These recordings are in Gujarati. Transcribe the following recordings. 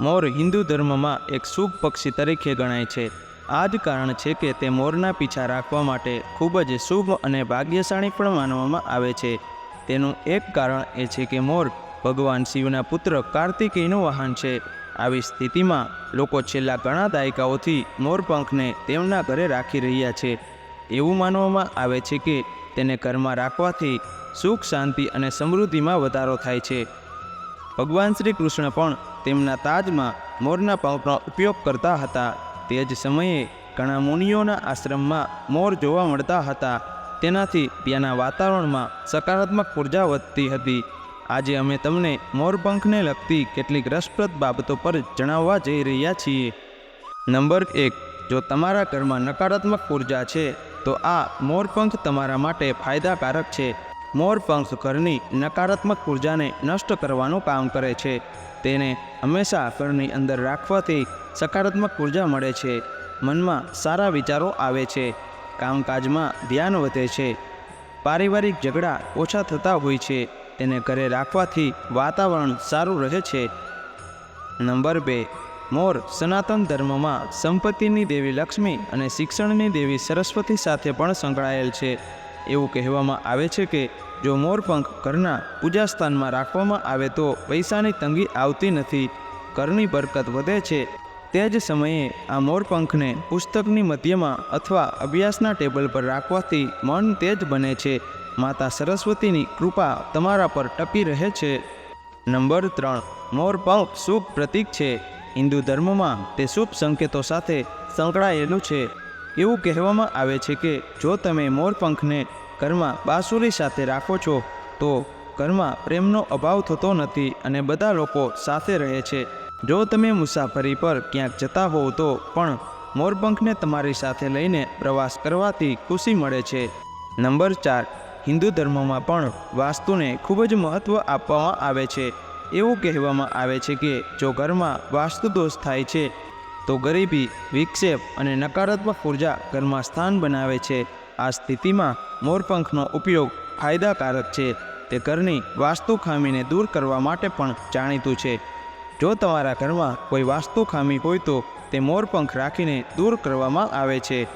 મોર હિન્દુ ધર્મમાં એક શુભ પક્ષી તરીકે ગણાય છે. આ જ કારણ છે કે તે મોરના પીછા રાખવા માટે ખૂબ જ શુભ અને ભાગ્યશાળી પણ માનવામાં આવે છે. તેનું એક કારણ એ છે કે મોર ભગવાન શિવના પુત્ર કાર્તિકેયનું વાહન છે. આવી સ્થિતિમાં લોકો છેલ્લા ઘણા દાયકાઓથી મોરપંખને તેમના ઘરે રાખી રહ્યા છે. એવું માનવામાં આવે છે કે તેને ઘરમાં રાખવાથી સુખ, શાંતિ અને સમૃદ્ધિમાં વધારો થાય છે. ભગવાન શ્રી કૃષ્ણ પણ તેમના તાજમાં મોરના પાવનો ઉપયોગ કરતા હતા. તે જ સમયે ઘણા મુનિઓના આશ્રમમાં મોર જોવા મળતા હતા. તેનાથી ત્યાંના વાતાવરણમાં સકારાત્મક ઊર્જા વધતી હતી. આજે અમે તમને મોરપંખને લગતી કેટલીક રસપ્રદ બાબતો પર જણાવવા જઈ રહ્યા છીએ. નંબર એક, જો તમારા ઘરમાં નકારાત્મક ઊર્જા છે, તો આ મોરપંખ તમારા માટે ફાયદાકારક છે. મોરપંખ ઘરની નકારાત્મક ઉર્જાને નષ્ટ કરવાનું કામ કરે છે. તેને હંમેશા ઘરની અંદર રાખવાથી સકારાત્મક ઊર્જા મળે છે. મનમાં સારા વિચારો આવે છે. કામકાજમાં ધ્યાન વધે છે. પારિવારિક ઝઘડા ઓછા થતા હોય છે. તેને ઘરે રાખવાથી વાતાવરણ સારું રહે છે. નંબર બે, મોર સનાતન ધર્મમાં સંપત્તિની દેવી લક્ષ્મી અને શિક્ષણની દેવી સરસ્વતી સાથે પણ સંકળાયેલ છે. એવું કહેવામાં આવે છે કે જો મોરપંખ ઘરના પૂજાસ્થાનમાં રાખવામાં આવે તો પૈસાની તંગી આવતી નથી. ઘરની બરકત વધે છે. તે જ સમયે આ મોરપંખને પુસ્તકની મધ્યમાં અથવા અભ્યાસના ટેબલ પર રાખવાથી મન તેજ બને છે. માતા સરસ્વતીની કૃપા તમારા પર ટકી રહે છે. નંબર ત્રણ. મોરપંખ શુભ પ્રતીક છે. હિન્દુ ધર્મમાં તે શુભ સંકેતો સાથે સંકળાયેલું છે. એવું કહેવામાં આવે છે કે જો તમે મોરપંખને ઘરમાં બાંસુરી સાથે રાખો છો, તો ઘરમાં પ્રેમનો અભાવ થતો નથી અને બધા લોકો સાથે રહે છે. જો તમે મુસાફરી પર ક્યાંક જતા હોવ, તો પણ મોરપંખને તમારી સાથે લઈને પ્રવાસ કરવાથી ખુશી મળે છે. નંબર ચાર, હિન્દુ ધર્મમાં પણ વાસ્તુને ખૂબ જ મહત્ત્વ આપવામાં આવે છે. એવું કહેવામાં આવે છે કે જો ઘરમાં વાસ્તુ દોષ થાય છે તો ગરીબી, વિક્ષેપ અને નકારાત્મક ઊર્જા ઘરમાં સ્થાન બનાવે છે. આ સ્થિતિમાં મોરપંખનો ઉપયોગ ફાયદાકારક છે. તે ઘરની વાસ્તુ ખામીને દૂર કરવા માટે પણ જાણીતું છે. જો તમારા ઘરમાં કોઈ વાસ્તુ ખામી હોય તો તે મોરપંખ રાખીને દૂર કરવામાં આવે છે.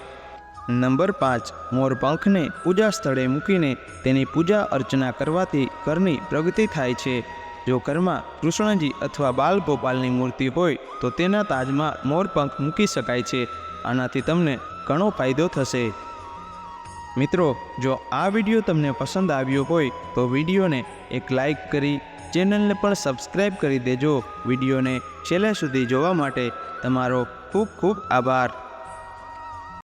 નંબર પાંચ. મોરપંખને પૂજા સ્થળે મૂકીને તેની પૂજા અર્ચના કરવાથી ઘરની પ્રગતિ થાય છે. જો ઘરમાં કૃષ્ણજી અથવા બાલગોપાલની મૂર્તિ હોય, તો તેના તાજમાં મોરપંખ મૂકી શકાય છે. આનાથી તમને ઘણો ફાયદો થશે. મિત્રો, જો આ વીડિયો તમને પસંદ આવ્યો હોય, તો વિડીયોને એક લાઈક કરી, ચેનલને પણ સબસ્ક્રાઈબ કરી દેજો. વિડીયોને છેલ્લે સુધી જોવા માટે તમારો ખૂબ ખૂબ આભાર.